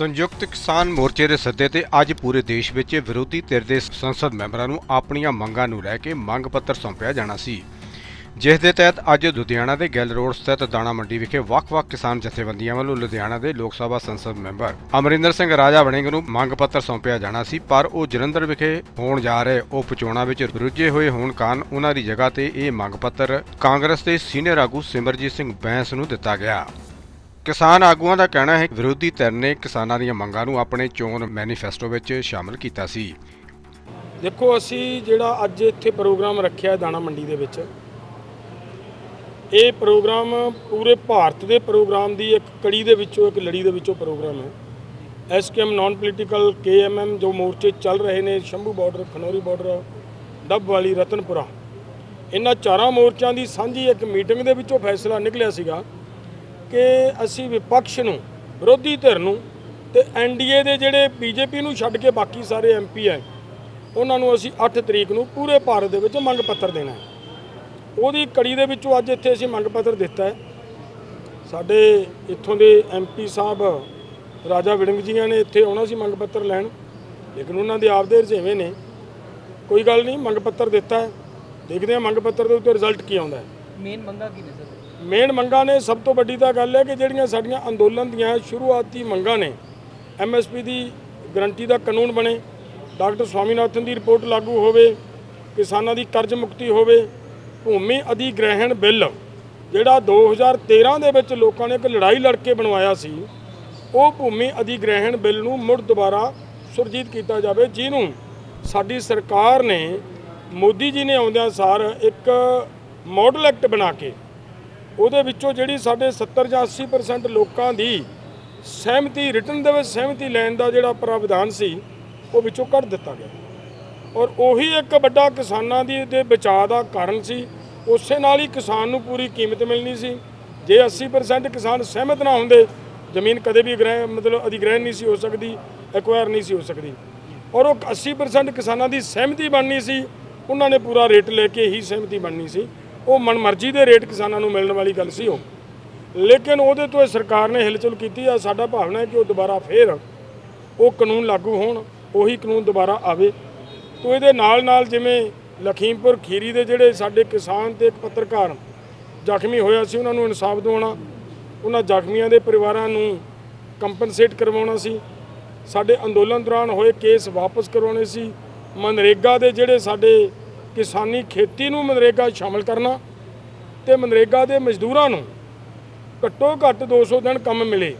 ਸੰਯੁਕਤ ਕਿਸਾਨ ਮੋਰਚੇ ਦੇ ਸੱਦੇ ਤੇ ਅੱਜ ਪੂਰੇ ਦੇਸ਼ ਵਿੱਚ ਵਿਰੋਧੀ ਧਿਰ ਦੇ ਸੰਸਦ ਮੈਂਬਰਾਂ ਨੂੰ ਆਪਣੀਆਂ ਮੰਗਾਂ ਨੂੰ ਲੈ ਕੇ ਮੰਗ ਪੱਤਰ ਸੌਂਪਿਆ ਜਾਣਾ ਸੀ। ਜਿਸ ਦੇ ਤਹਿਤ ਅੱਜ ਲੁਧਿਆਣਾ ਦੇ ਗੈਲ ਰੋਡ ਸਥਿਤ ਦਾਣਾ ਮੰਡੀ ਵਿਖੇ ਵੱਖ-ਵੱਖ ਕਿਸਾਨ ਜਥੇਬੰਦੀਆਂ ਵੱਲੋਂ ਲੁਧਿਆਣਾ ਦੇ ਲੋਕ ਸਭਾ ਸੰਸਦ ਮੈਂਬਰ ਅਮਰਿੰਦਰ ਸਿੰਘ ਰਾਜਾ ਵੜਿੰਗ ਨੂੰ ਮੰਗ ਪੱਤਰ ਸੌਂਪਿਆ ਜਾਣਾ ਸੀ, ਪਰ ਉਹ ਜਲੰਧਰ ਵਿਖੇ ਹੋਣ ਜਾ ਰਹੇ ਉਪ ਚੋਣਾਂ ਵਿੱਚ ਰੁੱਝੇ ਹੋਏ ਹੋਣ ਕਾਰਨ ਉਹਨਾਂ ਦੀ ਜਗ੍ਹਾ ਤੇ ਇਹ ਮੰਗ ਪੱਤਰ ਕਾਂਗਰਸ ਦੇ ਸੀਨੀਅਰ ਆਗੂ ਸਿਮਰਜੀਤ ਸਿੰਘ ਬੈਂਸ ਨੂੰ ਦਿੱਤਾ ਗਿਆ। ਕਿਸਾਨ ਆਗੂਆਂ ਦਾ ਕਹਿਣਾ ਹੈ ਕਿ ਵਿਰੋਧੀ ਧਿਰ ਨੇ ਕਿਸਾਨਾਂ ਦੀਆਂ ਮੰਗਾਂ ਨੂੰ ਆਪਣੇ ਚੋਣ ਮੈਨੀਫੈਸਟੋ ਵਿੱਚ ਸ਼ਾਮਲ ਕੀਤਾ ਸੀ। ਦੇਖੋ, ਅਸੀਂ ਜਿਹੜਾ ਅੱਜ ਇੱਥੇ ਪ੍ਰੋਗਰਾਮ ਰੱਖਿਆ ਦਾਣਾ ਮੰਡੀ ਦੇ ਵਿੱਚ, ਇਹ ਪ੍ਰੋਗਰਾਮ ਪੂਰੇ ਭਾਰਤ ਦੇ ਪ੍ਰੋਗਰਾਮ ਦੀ ਇੱਕ ਕੜੀ ਦੇ ਵਿੱਚੋਂ, ਇੱਕ ਲੜੀ ਦੇ ਵਿੱਚੋਂ ਪ੍ਰੋਗਰਾਮ ਹੈ। ਐਸਕੇਐਮ ਨਾਨ ਪੋਲੀਟੀਕਲ ਕੇਐਮਐਮ ਜੋ ਮੋਰਚੇ ਚੱਲ ਰਹੇ ਨੇ, ਸ਼ੰਭੂ ਬਾਰਡਰ ਖਨੌਰੀ ਬਾਰਡਰ ਡੱਬ ਵਾਲੀ ਰਤਨਪੁਰਾ, ਇਹਨਾਂ ਚਾਰਾਂ ਮੋਰਚਿਆਂ ਦੀ ਸਾਂਝੀ ਇੱਕ ਮੀਟਿੰਗ ਦੇ ਵਿੱਚੋਂ ਫੈਸਲਾ ਨਿਕਲਿਆ ਸੀਗਾ। ਕਿ ਅਸੀਂ ਵਿਪਕਸ਼ ਨੂੰ, ਵਿਰੋਧੀ ਧਿਰ ਨੂੰ ਤੇ ਐਨਡੀਏ ਦੇ ਜਿਹੜੇ ਬੀਜੇਪੀ ਨੂੰ ਛੱਡ ਕੇ ਬਾਕੀ ਸਾਰੇ ਐਮਪੀ ਹੈ ਉਹਨਾਂ ਨੂੰ ਅਸੀਂ 8 ਤਰੀਕ ਨੂੰ ਪੂਰੇ ਭਾਰਤ ਦੇ ਵਿੱਚ ਮੰਗ ਪੱਤਰ ਦੇਣਾ ਹੈ। ਉਹਦੀ ਕੜੀ ਦੇ ਵਿੱਚੋਂ ਅੱਜ ਇੱਥੇ ਅਸੀਂ ਮੰਗ ਪੱਤਰ ਦਿੱਤਾ ਹੈ। ਸਾਡੇ ਇੱਥੋਂ ਦੇ ਐਮਪੀ ਸਾਹਿਬ ਰਾਜਾ ਵਿੜੰਗ ਜੀਆਂ ਨੇ ਇੱਥੇ ਆਉਣਾ ਸੀ ਮੰਗ ਪੱਤਰ ਲੈਣ, ਲੇਕਿਨ ਉਹਨਾਂ ਦੇ ਆਪਦੇ ਰੁਝੇਵੇਂ ਨੇ। ਕੋਈ ਗੱਲ ਨਹੀਂ, ਮੰਗ ਪੱਤਰ ਦਿੱਤਾ ਹੈ। ਦੇਖਦੇ ਹਾਂ ਮੰਗ ਪੱਤਰ ਦੇ ਉੱਤੇ ਰਿਜ਼ਲਟ ਕੀ ਆਉਂਦਾ ਹੈ। ਮੇਨ ਮੰਗਾ ਕੀ ਨੇ ਸਰ? ਮੇਨ ਮੰਗਾਂ ਨੇ ਸਭ ਤੋਂ ਵੱਡੀ ਤਾਂ ਗੱਲ ਹੈ ਕਿ ਜਿਹੜੀਆਂ ਸਾਡੀਆਂ ਅੰਦੋਲਨ ਦੀਆਂ ਸ਼ੁਰੂਆਤੀ ਮੰਗਾਂ ਨੇ ਐਮਐਸਪੀ ਦੀ ਗਰੰਟੀ ਦਾ ਕਾਨੂੰਨ ਬਣੇ, ਡਾਕਟਰ ਸਵਾਮੀਨਾਥਨ ਦੀ ਰਿਪੋਰਟ ਲਾਗੂ ਹੋਵੇ, ਕਿਸਾਨਾਂ ਦੀ ਕਰਜ਼ ਮੁਕਤੀ ਹੋਵੇ, ਭੂਮੀ ਅਧਿਗ੍ਰਹਿਣ ਬਿੱਲ, ਜਿਹੜਾ 2013 ਦੇ ਵਿੱਚ ਲੋਕਾਂ ਨੇ ਇੱਕ ਲੜਾਈ ਲੜ ਕੇ ਬਣਵਾਇਆ ਸੀ, ਉਹ ਭੂਮੀ ਅਧਿਗ੍ਰਹਿਣ ਬਿੱਲ ਨੂੰ ਮੁੜ ਦੁਬਾਰਾ ਸੁਰਜੀਤ ਕੀਤਾ ਜਾਵੇ, ਜਿਹਨੂੰ ਸਾਡੀ ਸਰਕਾਰ ਨੇ, ਮੋਦੀ ਜੀ ਨੇ ਆਉਂਦਿਆਂ ਸਾਰ ਇੱਕ ਮਾਡਲ ਐਕਟ ਬਣਾ ਕੇ ਉਹਦੇ ਵਿੱਚੋਂ ਜਿਹੜੀ ਸਾਡੇ 70 ਜਾਂ 80% ਲੋਕਾਂ ਦੀ ਸਹਿਮਤੀ ਰਿਟਨ ਦੇ ਵਿੱਚ ਸਹਿਮਤੀ ਲੈਣ ਦਾ ਜਿਹੜਾ ਪ੍ਰਾਵਧਾਨ ਸੀ, ਉਹ ਵਿੱਚੋਂ ਕੱਢ ਦਿੱਤਾ ਗਿਆ। ਔਰ ਉਹੀ ਇੱਕ ਵੱਡਾ ਕਿਸਾਨਾਂ ਦੀ ਦੇ ਬਚਾਅ ਦਾ ਕਾਰਨ ਸੀ। ਉਸੇ ਨਾਲ ਹੀ ਕਿਸਾਨ ਨੂੰ ਪੂਰੀ ਕੀਮਤ ਮਿਲਣੀ ਸੀ। ਜੇ 80% ਕਿਸਾਨ ਸਹਿਮਤ ਨਾ ਹੁੰਦੇ, ਜ਼ਮੀਨ ਕਦੇ ਵੀ ਗ੍ਰਹਿ, ਮਤਲਬ ਅਧਿਗ੍ਰਹਿਣ ਨਹੀਂ ਸੀ ਹੋ ਸਕਦੀ ਐਕਵਾਇਰ ਨਹੀਂ ਸੀ ਹੋ ਸਕਦੀ। ਔਰ ਉਹ 80% ਕਿਸਾਨਾਂ ਦੀ ਸਹਿਮਤੀ ਬਣਨੀ ਸੀ, ਉਹਨਾਂ ਨੇ ਪੂਰਾ ਰੇਟ ਲੈ ਕੇ ਹੀ ਸਹਿਮਤੀ ਬਣਨੀ ਸੀ। ਉਹ ਮਨਮਰਜ਼ੀ ਦੇ ਰੇਟ ਕਿਸਾਨਾਂ ਨੂੰ ਮਿਲਣ ਵਾਲੀ ਗੱਲ ਸੀ ਉਹ। ਲੇਕਿਨ ਉਹਦੇ ਤੋਂ ਇਹ ਸਰਕਾਰ ਨੇ ਹਿਲਚੁਲ ਕੀਤੀ ਆ, ਸਾਡਾ ਭਾਵਨਾ ਹੈ ਕਿ ਉਹ ਦੁਬਾਰਾ ਫੇਰ ਉਹ ਕਾਨੂੰਨ ਲਾਗੂ ਹੋਣ, ਉਹੀ ਕਾਨੂੰਨ ਦੁਬਾਰਾ ਆਵੇ। ਤੋਂ ਇਹਦੇ ਨਾਲ ਨਾਲ ਜਿਵੇਂ ਲਖੀਮਪੁਰ ਖੀਰੀ ਦੇ ਜਿਹੜੇ ਸਾਡੇ ਕਿਸਾਨ ਤੇ ਇੱਕ ਪੱਤਰਕਾਰ ਜ਼ਖਮੀ ਹੋਇਆ ਸੀ, ਉਹਨਾਂ ਨੂੰ ਇਨਸਾਫ ਦਿਵਾਉਣਾ, ਉਹਨਾਂ ਜ਼ਖਮੀਆਂ ਦੇ ਪਰਿਵਾਰਾਂ ਨੂੰ ਕੰਪਨਸੇਟ ਕਰਵਾਉਣਾ ਸੀ। ਸਾਡੇ ਅੰਦੋਲਨ ਦੌਰਾਨ ਹੋਏ ਕੇਸ ਵਾਪਸ ਕਰਵਾਉਣੇ ਸੀ। ਮਨਰੇਗਾ ਦੇ ਜਿਹੜੇ ਸਾਡੇ ਕਿਸਾਨੀ ਖੇਤੀ ਨੂੰ ਮਨਰੇਗਾ 'ਚ ਸ਼ਾਮਲ ਕਰਨਾ ਤੇ ਮਨਰੇਗਾ ਦੇ ਮਜ਼ਦੂਰਾਂ ਨੂੰ ਘੱਟੋ ਘੱਟ 200 ਦਿਨ ਕੰਮ ਮਿਲੇ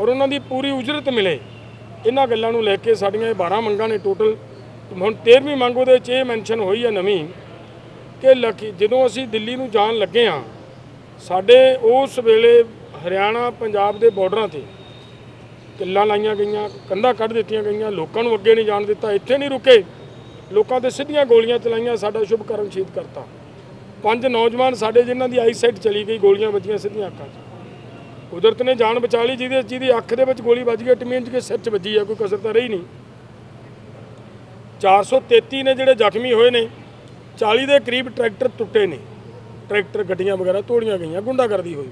ਔਰ ਉਹਨਾਂ ਦੀ ਪੂਰੀ ਉਜਰਤ ਮਿਲੇ। ਇਹਨਾਂ ਗੱਲਾਂ ਨੂੰ ਲੈ ਕੇ ਸਾਡੀਆਂ ਇਹ 12 ਮੰਗਾਂ ਨੇ ਟੋਟਲ। ਹੁਣ 13ਵੀਂ ਮੰਗ ਉਹਦੇ 'ਚ ਇਹ ਮੈਂਸ਼ਨ ਹੋਈ ਹੈ ਨਵੀਂ ਕਿ ਲਖੀ, ਜਦੋਂ ਅਸੀਂ ਦਿੱਲੀ ਨੂੰ ਜਾਣ ਲੱਗੇ ਹਾਂ, ਸਾਡੇ ਉਸ ਵੇਲੇ ਹਰਿਆਣਾ, ਪੰਜਾਬ ਦੇ ਬਾਰਡਰਾਂ ਤੇ ਕਿੱਲਾਂ ਲਾਈਆਂ ਗਈਆਂ, ਕੰਧਾਂ ਕੱਢ ਦਿੱਤੀਆਂ ਗਈਆਂ, ਲੋਕਾਂ ਨੂੰ ਅੱਗੇ ਨਹੀਂ ਜਾਣ ਦਿੱਤਾ, ਇੱਥੇ ਨਹੀਂ ਰੁਕੇ। ਲੋਕਾਂ ਤੇ ਸਿੱਧੀਆਂ ਗੋਲੀਆਂ ਚਲਾਈਆਂ, ਸਾਡਾ ਸ਼ੁਭ ਕਰਮ ਸ਼ਹੀਦ ਕਰਤਾ। ਪੰਜ ਨੌਜਵਾਨ ਸਾਡੇ ਜਿਨ੍ਹਾਂ ਦੀ ਆਈਸਾਈਟ ਚਲੀ ਗਈ, ਗੋਲੀਆਂ ਵੱਜੀਆਂ ਸਿੱਧੀਆਂ ਅੱਖਾਂ 'ਚ। ਕੁਦਰਤ ਨੇ ਜਾਨ ਬਚਾ ਲਈ, ਜਿਹਦੇ ਜਿਹਦੀ ਅੱਖ ਦੇ ਵਿੱਚ ਗੋਲੀ ਵੱਜ ਗਈ ਟਮੀਨ ਚ ਕੇ ਸਿਰ 'ਚ ਵੱਜੀ ਆ, ਕੋਈ ਕਸਰ ਤਾਂ ਰਹੀ ਨਹੀਂ। 433 ਨੇ ਜਿਹੜੇ ਜ਼ਖਮੀ ਹੋਏ ਨੇ 40 ਦੇ ਕਰੀਬ ਟਰੈਕਟਰ ਟੁੱਟੇ ਨੇ। ਟਰੈਕਟਰ, ਗੱਡੀਆਂ ਵਗੈਰਾ ਤੋੜੀਆਂ ਗਈਆਂ, ਗੁੰਡਾਗਰਦੀ ਹੋਈ।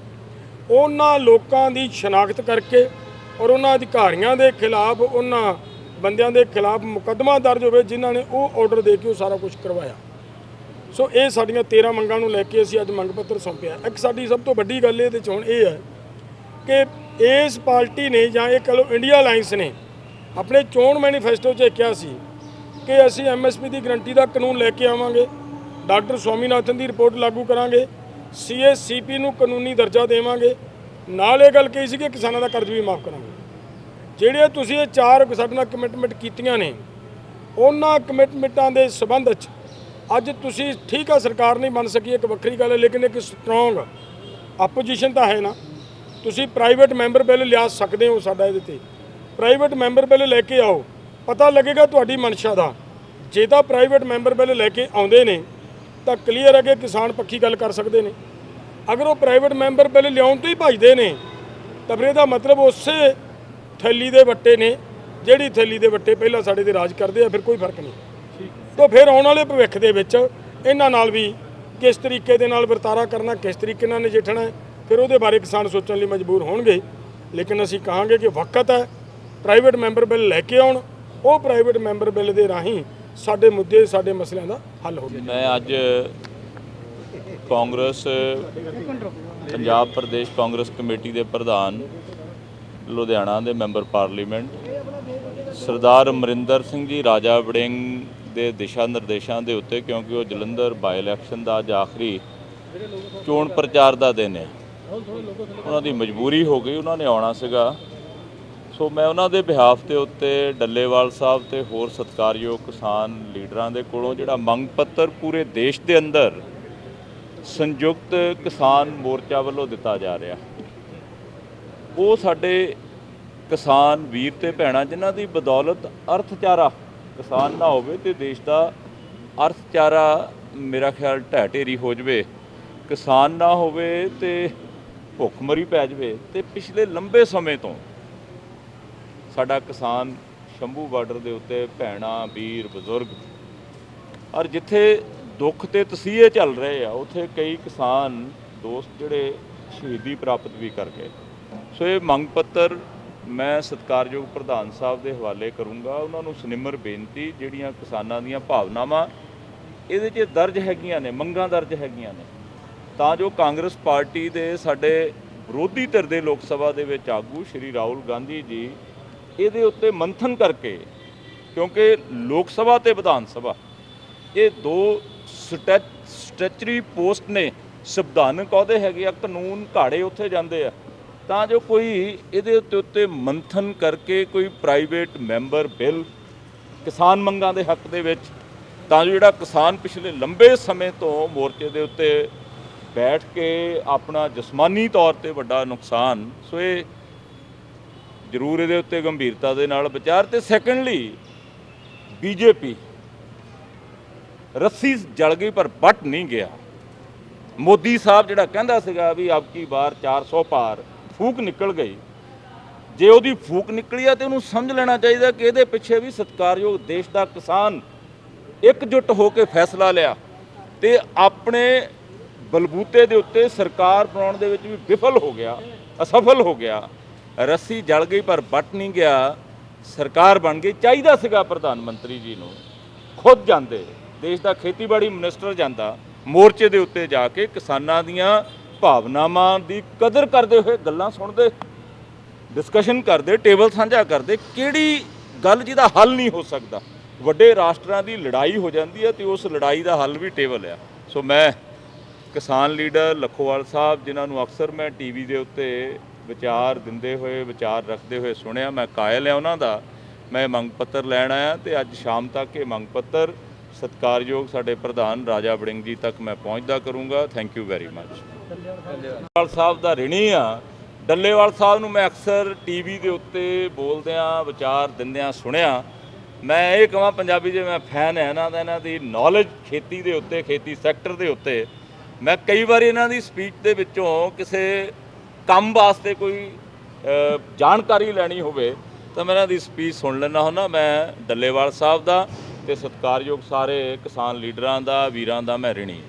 ਉਹਨਾਂ ਲੋਕਾਂ ਦੀ ਸ਼ਨਾਖਤ ਕਰਕੇ ਔਰ ਉਹਨਾਂ ਅਧਿਕਾਰੀਆਂ ਦੇ ਖਿਲਾਫ ਉਹਨਾਂ ਬੰਦਿਆਂ ਦੇ ਖਿਲਾਫ ਮੁਕੱਦਮਾ ਦਰਜ ਹੋਵੇ, ਜਿਨ੍ਹਾਂ ਨੇ ਉਹ ਆਰਡਰ ਦੇ ਕੇ ਉਹ ਸਾਰਾ ਕੁਝ ਕਰਵਾਇਆ। ਸੋ ਇਹ ਸਾਡੀਆਂ 13 ਮੰਗਾਂ ਨੂੰ ਲੈ ਕੇ ਅਸੀਂ ਅੱਜ ਮੰਗ ਪੱਤਰ ਸੌਂਪਿਆ। ਇੱਕ ਸਾਡੀ ਸਭ ਤੋਂ ਵੱਡੀ ਗੱਲ ਇਹਦੇ ਚ ਹੁਣ ਇਹ ਹੈ ਕਿ ਇਸ ਪਾਰਟੀ ਨੇ ਜਾਂ ਇਹ ਕਹ ਲਓ ਇੰਡੀਆ ਅਲਾਈਅੰਸ ਨੇ ਆਪਣੇ ਚੋਣ ਮੈਨੀਫੈਸਟੋ 'ਚ ਕਿਹਾ ਸੀ ਕਿ ਅਸੀਂ ਐਮਐਸਪੀ ਦੀ ਗਰੰਟੀ ਦਾ ਕਾਨੂੰਨ ਲੈ ਕੇ ਆਵਾਂਗੇ, ਡਾਕਟਰ ਸਵਾਮੀਨਾਥਨ ਦੀ ਰਿਪੋਰਟ ਲਾਗੂ ਕਰਾਂਗੇ ਸੀਐਸਸੀਪੀ ਨੂੰ ਕਾਨੂੰਨੀ ਦਰਜਾ ਦੇਵਾਂਗੇ। ਨਾਲ ਇਹ ਗੱਲ ਕਹੀ ਸੀ ਕਿ ਕਿਸਾਨਾਂ ਦਾ ਕਰਜ਼ ਵੀ ਮਾਫ ਕਰਾਂਗੇ। ਜਿਹੜੇ ਤੁਸੀਂ ਇਹ ਚਾਰ ਸਾਡੇ ਨਾਲ ਕਮਿਟਮੈਂਟ ਕੀਤੀਆਂ ਨੇ, ਉਹਨਾਂ ਕਮਿਟਮੈਂਟਾਂ ਦੇ ਸਬੰਧ 'ਚ ਅੱਜ ਤੁਸੀਂ ਠੀਕ ਆ, ਸਰਕਾਰ ਨਹੀਂ ਬਣ ਸਕੀ, ਇੱਕ ਵੱਖਰੀ ਗੱਲ ਹੈ, ਲੇਕਿਨ ਇੱਕ ਸਟਰੋਂਗ ਆਪੋਜੀਸ਼ਨ ਤਾਂ ਹੈ ਨਾ। ਤੁਸੀਂ ਪ੍ਰਾਈਵੇਟ ਮੈਂਬਰ ਬਿੱਲ ਲਿਆ ਸਕਦੇ ਹੋ ਸਾਡਾ ਇਹਦੇ ਤੇ। ਪ੍ਰਾਈਵੇਟ ਮੈਂਬਰ ਬਿੱਲ ਲੈ ਕੇ ਆਓ, ਪਤਾ ਲੱਗੇਗਾ ਤੁਹਾਡੀ ਮਨਸ਼ਾ ਦਾ। ਜੇ ਤਾਂ ਪ੍ਰਾਈਵੇਟ ਮੈਂਬਰ ਬਿੱਲ ਲੈ ਕੇ ਆਉਂਦੇ ਨੇ, ਤਾਂ ਕਲੀਅਰ ਹੈ ਕਿ ਕਿਸਾਨ ਪੱਖੀ ਗੱਲ ਕਰ ਸਕਦੇ ਨੇ। ਅਗਰ ਉਹ ਪ੍ਰਾਈਵੇਟ ਮੈਂਬਰ ਬਿੱਲ ਲਿਆਉਣ ਤੋਂ ਹੀ ਭਜਦੇ ਨੇ, ਤਾਂ ਫਿਰ ਇਹਦਾ ਮਤਲਬ ਉਸੇ ਥੈਲੀ ਦੇ ਵੱਟੇ ਨੇ, ਜਿਹੜੀ ਥੈਲੀ ਦੇ ਵੱਟੇ ਪਹਿਲਾਂ ਸਾਡੇ ਤੇ ਰਾਜ ਕਰਦੇ ਆ, ਫਿਰ ਕੋਈ ਫ਼ਰਕ ਨਹੀਂ। ਤਾਂ ਫਿਰ ਆਉਣ ਵਾਲੇ ਭਵਿੱਖ ਦੇ ਵਿੱਚ ਇਹਨਾਂ ਨਾਲ ਵੀ ਕਿਸ ਤਰੀਕੇ ਦੇ ਨਾਲ ਵਰਤਾਰਾ ਕਰਨਾ, ਕਿਸ ਤਰੀਕੇ ਨਾਲ ਨਜਿੱਠਣਾ, ਫਿਰ ਉਹਦੇ ਬਾਰੇ ਕਿਸਾਨ ਸੋਚਣ ਲਈ ਮਜਬੂਰ ਹੋਣਗੇ। ਲੇਕਿਨ ਅਸੀਂ ਕਹਾਂਗੇ ਕਿ ਵਕਤ ਹੈ ਪ੍ਰਾਈਵੇਟ ਮੈਂਬਰ ਬਿੱਲ ਲੈ ਕੇ ਆਉਣ, ਉਹ ਪ੍ਰਾਈਵੇਟ ਮੈਂਬਰ ਬਿੱਲ ਦੇ ਰਾਹੀਂ ਸਾਡੇ ਮੁੱਦੇ, ਸਾਡੇ ਮਸਲਿਆਂ ਦਾ ਹੱਲ ਹੋਵੇ ਮੈਂ ਅੱਜ ਕਾਂਗਰਸ, ਪੰਜਾਬ ਪ੍ਰਦੇਸ਼ ਕਾਂਗਰਸ ਕਮੇਟੀ ਦੇ ਪ੍ਰਧਾਨ ਲੁਧਿਆਣਾ ਦੇ ਮੈਂਬਰ ਪਾਰਲੀਮੈਂਟ, ਸਰਦਾਰ ਅਮਰਿੰਦਰ ਸਿੰਘ ਜੀ ਰਾਜਾ ਵੜਿੰਗ ਦੇ ਦਿਸ਼ਾ ਨਿਰਦੇਸ਼ਾਂ ਦੇ ਉੱਤੇ, ਕਿਉਂਕਿ ਉਹ ਜਲੰਧਰ ਬਾਈ ਇਲੈਕਸ਼ਨ ਦਾ ਅੱਜ ਆਖਰੀ ਚੋਣ ਪ੍ਰਚਾਰ ਦਾ ਦਿਨ ਹੈ। ਉਹਨਾਂ ਦੀ ਮਜਬੂਰੀ ਹੋ ਗਈ, ਉਹਨਾਂ ਨੇ ਆਉਣਾ ਸੀਗਾ। ਸੋ ਮੈਂ ਉਹਨਾਂ ਦੇ ਬਿਹਾਫ ਦੇ ਉੱਤੇ, ਡੱਲੇਵਾਲ ਸਾਹਿਬ ਤੇ ਹੋਰ ਸਤਿਕਾਰਯੋਗ ਕਿਸਾਨ ਲੀਡਰਾਂ ਦੇ ਕੋਲੋਂ ਜਿਹੜਾ ਮੰਗ ਪੱਤਰ ਪੂਰੇ ਦੇਸ਼ ਦੇ ਅੰਦਰ ਸੰਯੁਕਤ ਕਿਸਾਨ ਮੋਰਚਾ ਵੱਲੋਂ ਦਿੱਤਾ ਜਾ ਰਿਹਾ। ਉਹ ਸਾਡੇ ਕਿਸਾਨ ਵੀਰ ਤੇ ਭੈਣਾਂ, ਜਿਨ੍ਹਾਂ ਦੀ ਬਦੌਲਤ ਅਰਥਚਾਰਾ ਕਿਸਾਨ ਨਾ ਹੋਵੇ ਤੇ ਦੇਸ਼ ਦਾ ਅਰਥਚਾਰਾ ਮੇਰਾ ਖਿਆਲ ਢਹਿ ਢੇਰੀ ਹੋ ਜਵੇ, ਕਿਸਾਨ ਨਾ ਹੋਵੇ ਤੇ ਭੁੱਖਮਰੀ ਪੈ ਜਵੇ ਤੇ ਪਿਛਲੇ ਲੰਬੇ ਸਮੇਂ ਤੋਂ ਸਾਡਾ ਕਿਸਾਨ ਸ਼ੰਭੂ ਬਾਰਡਰ ਦੇ ਉੱਤੇ ਭੈਣਾਂ, ਵੀਰ, ਬਜ਼ੁਰਗ, ਔਰ ਜਿੱਥੇ ਦੁੱਖ ਤੇ ਤਸੀਹੇ ਚੱਲ ਰਹੇ ਆ, ਉੱਥੇ ਕਈ ਕਿਸਾਨ ਦੋਸਤ ਜਿਹੜੇ ਸ਼ਹੀਦੀ ਪ੍ਰਾਪਤ ਵੀ ਕਰ ਗਏ। ਸੋ ਇਹ ਮੰਗ ਪੱਤਰ ਮੈਂ ਸਤਿਕਾਰਯੋਗ ਪ੍ਰਧਾਨ ਸਾਹਿਬ ਦੇ ਹਵਾਲੇ ਕਰੂੰਗਾ। ਉਹਨਾਂ ਨੂੰ ਸਨਿਮਰ ਬੇਨਤੀ, ਜਿਹੜੀਆਂ ਕਿਸਾਨਾਂ ਦੀਆਂ ਭਾਵਨਾਵਾਂ, ਇਹਦੇ 'ਚ ਦਰਜ ਹੈਗੀਆਂ ਨੇ, ਮੰਗਾਂ ਦਰਜ ਹੈਗੀਆਂ ਨੇ। ਤਾਂ ਜੋ ਕਾਂਗਰਸ ਪਾਰਟੀ ਦੇ ਸਾਡੇ ਵਿਰੋਧੀ ਧਿਰ ਦੇ ਲੋਕ ਸਭਾ ਦੇ ਵਿੱਚ ਆਗੂ ਸ਼੍ਰੀ ਰਾਹੁਲ ਗਾਂਧੀ ਜੀ, ਇਹਦੇ ਉੱਤੇ ਮੰਥਨ ਕਰਕੇ, ਕਿਉਂਕਿ ਲੋਕ ਸਭਾ ਤੇ ਵਿਧਾਨ ਸਭਾ, ਇਹ ਦੋ ਸਟੈਚ ਸਟੈਚਰੀ ਪੋਸਟ ਨੇ। ਸੰਵਿਧਾਨਕ ਅਹੁਦੇ ਹੈਗੇ ਆ, ਕਾਨੂੰਨ ਘਾੜੇ ਉੱਥੇ ਜਾਂਦੇ ਆ। ਤਾਂ ਜੋ ਕੋਈ ਇਹਦੇ ਉੱਤੇ ਉੱਤੇ ਮੰਥਨ ਕਰਕੇ ਕੋਈ ਪ੍ਰਾਈਵੇਟ ਮੈਂਬਰ ਬਿੱਲ ਕਿਸਾਨ ਮੰਗਾਂ ਦੇ ਹੱਕ ਦੇ ਵਿੱਚ, ਤਾਂ ਜੋ ਜਿਹੜਾ ਕਿਸਾਨ ਪਿਛਲੇ ਲੰਬੇ ਸਮੇਂ ਤੋਂ ਮੋਰਚੇ ਦੇ ਉੱਤੇ ਬੈਠ ਕੇ ਆਪਣਾ ਜਿਸਮਾਨੀ ਤੌਰ ਤੇ ਵੱਡਾ ਨੁਕਸਾਨ, ਸੋ ਇਹ ਜ਼ਰੂਰ ਇਹਦੇ ਉੱਤੇ ਗੰਭੀਰਤਾ ਦੇ ਨਾਲ ਵਿਚਾਰ। ਤੇ ਸੈਕੰਡਲੀ ਬੀਜੇਪੀ ਰੱਸੀ ਜਲ ਗਈ ਪਰ ਵੱਟ ਨਹੀਂ ਗਿਆ। ਮੋਦੀ ਸਾਹਿਬ ਜਿਹੜਾ ਕਹਿੰਦਾ ਸੀਗਾ ਵੀ ਆਪਕੀ ਕੀ ਵਾਰ 400 ਪਾਰ ਫੂਕ ਨਿਕਲ ਗਈ। ਜੇ ਉਹਦੀ ਫੂਕ ਨਿਕਲੀ ਆ ਤੇ ਉਹਨੂੰ ਸਮਝ ਲੈਣਾ ਚਾਹੀਦਾ ਕਿ ਇਹਦੇ ਪਿੱਛੇ ਵੀ ਸਤਿਕਾਰਯੋਗ ਦੇਸ਼ ਦਾ ਕਿਸਾਨ ਇਕਜੁੱਟ ਹੋ ਕੇ ਫੈਸਲਾ ਲਿਆ ਤੇ ਆਪਣੇ ਬਲਬੂਤੇ ਦੇ ਉੱਤੇ ਸਰਕਾਰ ਬਣਾਉਣ ਦੇ ਵਿੱਚ ਵੀ ਵਿਫਲ ਹੋ ਗਿਆ, ਅਸਫਲ ਹੋ ਗਿਆ। ਰੱਸੀ ਜਲ ਗਈ ਪਰ ਵੱਟ ਨਹੀਂ ਗਿਆ। ਸਰਕਾਰ ਬਣ ਗਈ। ਚਾਹੀਦਾ ਸੀਗਾ ਪ੍ਰਧਾਨ ਮੰਤਰੀ ਜੀ ਨੂੰ। ਖੁਦ ਜਾਂਦੇ। ਦੇਸ਼ ਦਾ ਖੇਤੀਬਾੜੀ ਮਿਨਿਸਟਰ ਜਾਂਦਾ। ਮੋਰਚੇ ਦੇ ਉੱਤੇ ਜਾ ਕੇ ਕਿਸਾਨਾਂ ਦੀਆਂ ਭਾਵਨਾਵਾਂ ਦੀ ਕਦਰ ਕਰਦੇ ਹੋਏ ਗੱਲਾਂ ਸੁਣਦੇ ਡਿਸਕਸ਼ਨ ਕਰਦੇ ਟੇਬਲ ਸਾਂਝਾ ਕਰਦੇ, ਕਿਹੜੀ ਗੱਲ ਜਿਹਦਾ ਹੱਲ ਨਹੀਂ ਹੋ ਸਕਦਾ? ਵੱਡੇ ਰਾਸ਼ਟਰਾਂ ਦੀ ਲੜਾਈ ਹੋ ਜਾਂਦੀ ਹੈ ਤੇ ਉਸ ਲੜਾਈ ਦਾ ਹੱਲ ਵੀ ਟੇਬਲ ਆ। ਸੋ ਮੈਂ ਕਿਸਾਨ ਲੀਡਰ ਲਖੋਵਾਲ ਸਾਹਿਬ, ਜਿਨ੍ਹਾਂ ਨੂੰ ਅਕਸਰ ਮੈਂ ਟੀਵੀ ਦੇ ਉੱਤੇ ਵਿਚਾਰ ਦਿੰਦੇ ਹੋਏ, ਵਿਚਾਰ ਰੱਖਦੇ ਹੋਏ ਸੁਣਿਆ, ਮੈਂ ਕਾਇਲ ਆ ਉਹਨਾਂ ਦਾ। ਮੈਂ ਮੰਗ ਪੱਤਰ ਲੈਣ ਆਇਆ ਤੇ ਅੱਜ ਸ਼ਾਮ ਤੱਕ ਇਹ ਮੰਗ ਪੱਤਰ ਸਤਿਕਾਰਯੋਗ ਸਾਡੇ ਪ੍ਰਧਾਨ ਰਾਜਾ ਵੜਿੰਗ ਜੀ ਤੱਕ ਮੈਂ ਪਹੁੰਚਦਾ ਕਰੂੰਗਾ। Thank you very much Dallewal Sahib ਦਾ ਰਿਣੀ ਆ। ਡੱਲੇਵਾਲ ਸਾਹਿਬ ਨੂੰ ਮੈਂ ਅਕਸਰ ਟੀਵੀ ਦੇ ਉੱਤੇ ਬੋਲਦਿਆਂ, ਵਿਚਾਰ ਦਿੰਦਿਆਂ ਸੁਣਿਆ। ਮੈਂ ਇਹ ਕਹਾਂ ਪੰਜਾਬੀ ਜੇ ਮੈਂ ਫੈਨ ਹੈ ਇਹਨਾਂ ਦਾ ਇਹਨਾਂ ਦੀ ਨੌਲੇਜ ਖੇਤੀ ਦੇ ਉੱਤੇ, ਖੇਤੀ ਸੈਕਟਰ ਦੇ ਉੱਤੇ, ਮੈਂ ਕਈ ਵਾਰੀ ਇਹਨਾਂ ਦੀ ਸਪੀਚ ਦੇ ਵਿੱਚੋਂ ਕਿਸੇ ਕੰਮ ਵਾਸਤੇ ਕੋਈ ਜਾਣਕਾਰੀ ਲੈਣੀ ਹੋਵੇ, ਤਾਂ ਮੈਂ ਇਹਨਾਂ ਦੀ ਸਪੀਚ ਸੁਣ ਲੈਣਾ ਹੁੰਦਾ। ਮੈਂ ਡੱਲੇਵਾਲ ਸਾਹਿਬ ਦਾ ਤੇ ਸਤਿਕਾਰਯੋਗ ਸਾਰੇ ਕਿਸਾਨ ਲੀਡਰਾਂ ਦਾ ਵੀਰਾਂ ਦਾ ਮੈਂ ਰਿਣੀ।